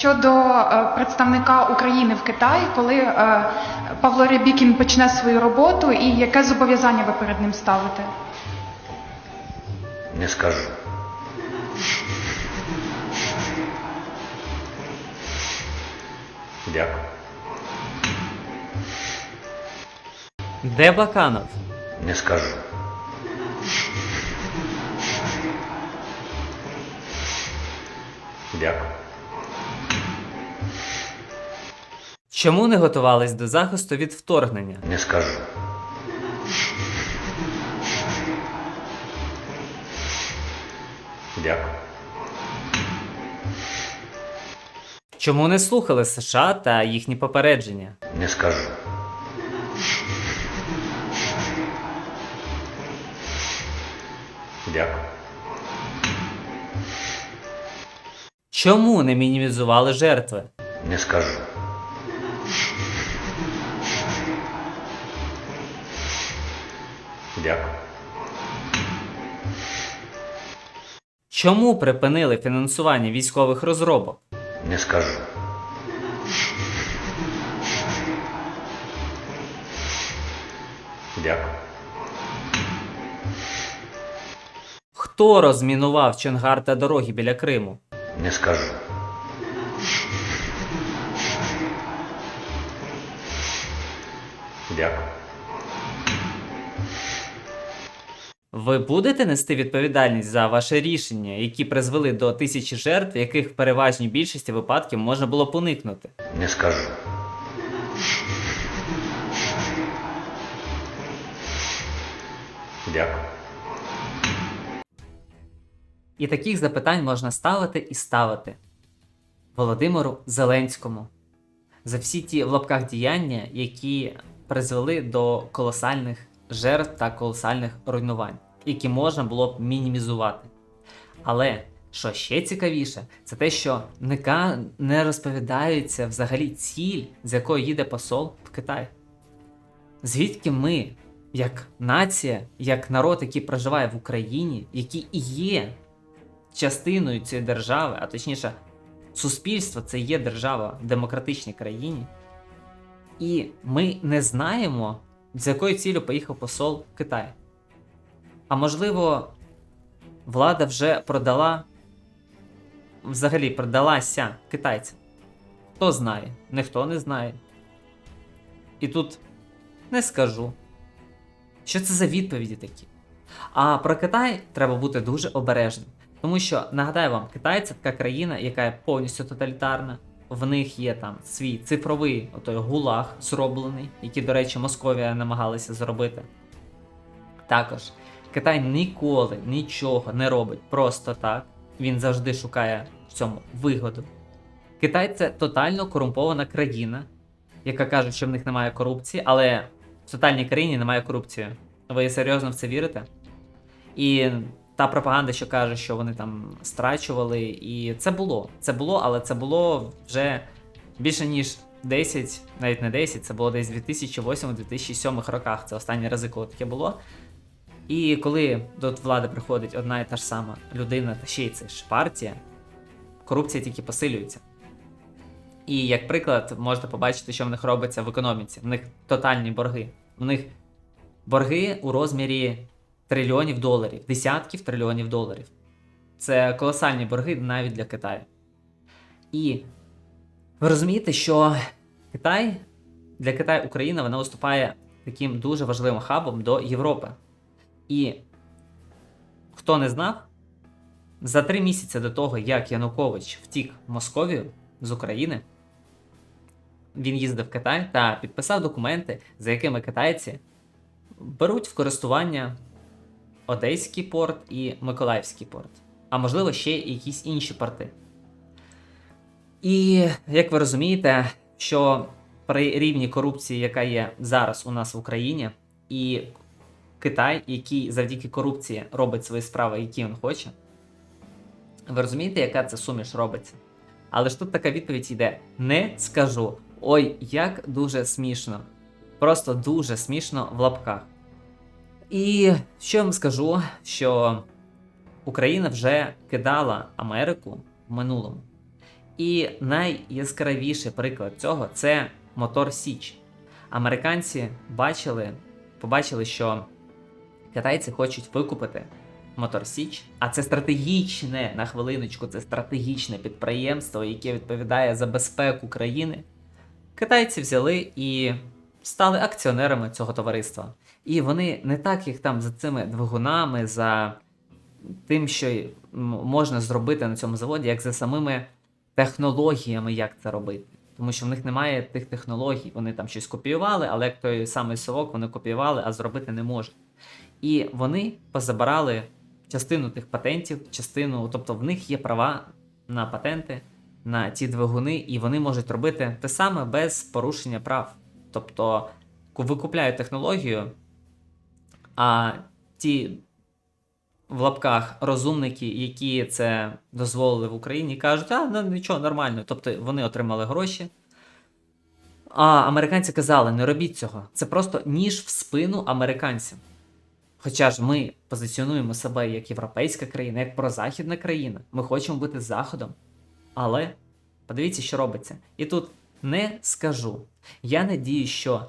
щодо е, представника України в Китаї, коли е, Павло Рябікін почне свою роботу, і яке зобов'язання ви перед ним ставите? Не скажу. Дякую. Де Баканов? Не скажу. Дякую. Чому не готувались до захисту від вторгнення? Не скажу. Дякую. Чому не слухали США та їхні попередження? Не скажу. Дякую. Чому не мінімізували жертви? Не скажу. Дякую. Чому припинили фінансування військових розробок? Не скажу. Дякую. Хто розмінував Чонгар та дороги біля Криму? Не скажу. Дякую. Ви будете нести відповідальність за ваші рішення, які призвели до тисячі жертв, яких в переважній більшості випадків можна було б уникнути? Не скажу. Дякую. І таких запитань можна ставити і ставити Володимиру Зеленському за всі ті в лапках діяння, які призвели до колосальних жертв та колосальних руйнувань, які можна було б мінімізувати. Але що ще цікавіше, це те, що НК не розповідається взагалі ціль, з якою їде посол в Китай. Звідки ми, як нація, як народ, який проживає в Україні, який і є частиною цієї держави, а точніше, суспільство це є держава в демократичній країні. І ми не знаємо, з якою цілею поїхав посол Китай. А можливо, влада вже продала, взагалі продалася китайцям. Хто знає, ніхто не знає. І тут не скажу. Що це за відповіді такі? А про Китай треба бути дуже обережним. Тому що, нагадаю вам, Китай це така країна, яка повністю тоталітарна. В них є там свій цифровий отой гулаг зроблений, який, до речі, Московія намагалася зробити. Також Китай ніколи нічого не робить просто так. Він завжди шукає в цьому вигоду. Китай це тотально корумпована країна, яка каже, що в них немає корупції, але в тотальній країні немає корупції. Ви серйозно в це вірите? І та пропаганда, що каже, що вони там страчували, і це було. Це було, але це було вже більше ніж 10, навіть не 10, це було десь в 2008-2007 роках. Це останні рази, коли таке було. І коли до влади приходить одна і та ж сама людина, та ще й це ж партія, корупція тільки посилюється. І як приклад, можете побачити, що в них робиться в економіці. В них тотальні борги. В них борги у розмірі трильйонів доларів, десятків трильйонів доларів. Це колосальні борги навіть для Китаю. І ви розумієте, що Китай для Китаю Україна вона виступає таким дуже важливим хабом до Європи. І хто не знав, за три місяці до того, як Янукович втік в Московію з України, він їздив в Китай та підписав документи, за якими китайці беруть в користування Одеський порт і Миколаївський порт, а можливо ще якісь інші порти. І як ви розумієте, що при рівні корупції, яка є зараз у нас в Україні, і Китай, який завдяки корупції робить свої справи, які він хоче, ви розумієте, яка це суміш робиться? Але ж тут така відповідь йде: не скажу. Ой, як дуже смішно. Просто дуже смішно в лапках. І що я вам скажу, що Україна вже кидала Америку в минулому. І найяскравіший приклад цього це мотор Січ. Американці бачили, побачили, що китайці хочуть викупити мотор Січ, а це стратегічне на хвилиночку, це стратегічне підприємство, яке відповідає за безпеку країни. Китайці взяли і стали акціонерами цього товариства. І вони не так їх там за цими двигунами, за тим, що можна зробити на цьому заводі, як за самими технологіями, як це робити. Тому що в них немає тих технологій. Вони там щось копіювали, але як той самий совок вони копіювали, а зробити не можуть. І вони позабирали частину тих патентів, частину, тобто в них є права на патенти на ці двигуни, і вони можуть робити те саме без порушення прав. Тобто викупляють технологію, а ті в лапках розумники, які це дозволили в Україні, кажуть, а ну нічого, нормально. Тобто вони отримали гроші. А американці казали, не робіть цього. Це просто ніж в спину американцям. Хоча ж ми позиціонуємо себе як європейська країна, як прозахідна країна. Ми хочемо бути заходом. Але подивіться, що робиться. І тут не скажу. Я надію, що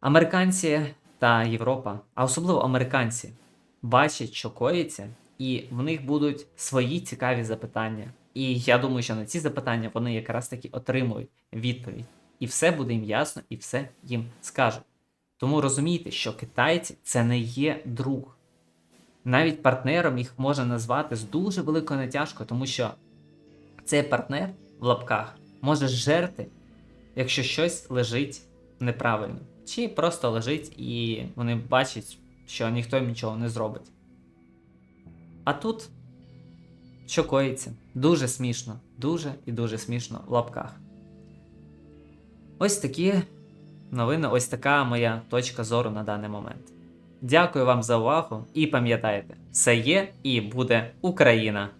американці та Європа, а особливо американці, бачать, що коїться, і в них будуть свої цікаві запитання. І я думаю, що на ці запитання вони якраз таки отримують відповідь. І все буде їм ясно, і все їм скажуть. Тому розумійте, що китайці це не є друг. Навіть партнером їх можна назвати з дуже великою натяжкою, тому що цей партнер в лапках може жерти, якщо щось лежить неправильно. Чи просто лежить і вони бачать, що ніхто їм нічого не зробить. А тут що коїться? Дуже смішно, дуже і дуже смішно в лапках. Ось такі новини, ось така моя точка зору на даний момент. Дякую вам за увагу і пам'ятайте, все є і буде Україна!